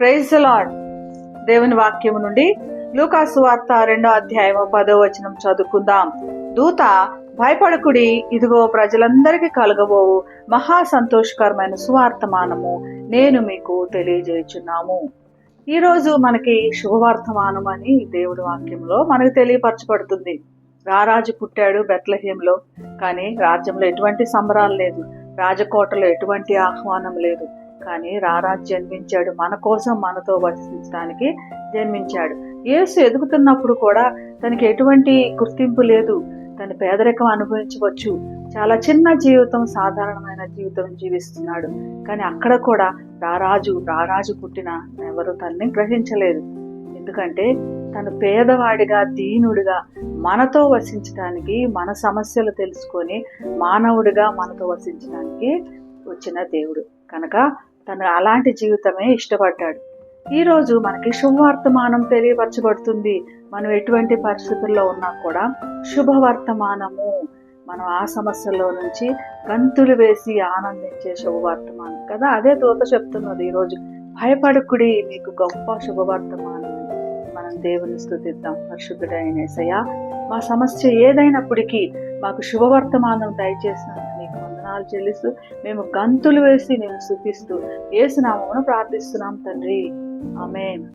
Praise lord దేవుని వాక్యము నుండి లూకాసు వార్త రెండో అధ్యాయము పదో వచనం చదువుకుందాం. దూత భయపడకుడి ఇదిగో ప్రజలందరికీ కలగబోవు. మహా సంతోషకరమైన సువార్తమానము నేను మీకు తెలియజేయుచున్నాము. ఈరోజు మనకి శుభవార్తమానం అని దేవుడి వాక్యంలో మనకు తెలియపరచబడుతుంది. రారాజు పుట్టాడు బెత్లహేంలో కానీ రాజ్యంలో ఎటువంటి సంబరాలు లేదు. రాజకోటలో ఎటువంటి ఆహ్వానం లేదు. కానీ రారాజు జన్మించాడు. మన కోసం మనతో వర్షించడానికి జన్మించాడు. యేసు ఎదుగుతున్నప్పుడు కూడా తనకి ఎటువంటి గుర్తింపు లేదు. తన పేదరికం అనుభవించవచ్చు. చాలా చిన్న జీవితం సాధారణమైన జీవితం జీవిస్తున్నాడు. కానీ అక్కడ కూడా రారాజు రారాజు పుట్టిన ఎవరు తనని గ్రహించలేదు. ఎందుకంటే తను పేదవాడిగా దీనుడిగా మనతో వసించడానికి మన సమస్యలు తెలుసుకొని మానవుడిగా మనతో వసించడానికి వచ్చిన దేవుడు. కనుక తను అలాంటి జీవితమే ఇష్టపడ్డాడు. ఈరోజు మనకి శుభవర్తమానం తెలియపరచబడుతుంది. మనం ఎటువంటి పరిస్థితుల్లో ఉన్నా కూడా శుభవర్తమానము. మనం ఆ సమస్యల్లో నుంచి గంతులు వేసి ఆనందించే శుభవర్తమానం కదా? అదే దూత చెప్తున్నది ఈరోజు భయపడకుడి మీకు గొప్ప శుభవర్తమానం. మనం దేవుని స్థుతిద్దాం. పరిశుద్ధుడైన యేసయ్య మా సమస్య ఏదైనప్పటికీ మాకు శుభవర్తమానం దయచేసినందుకు మీకు వందనాలు చెల్లిస్తూ మేము గంతులు వేసి నేను స్థుతిస్తూ ఏసునామమును ప్రార్థిస్తున్నాం తండ్రి. ఆమె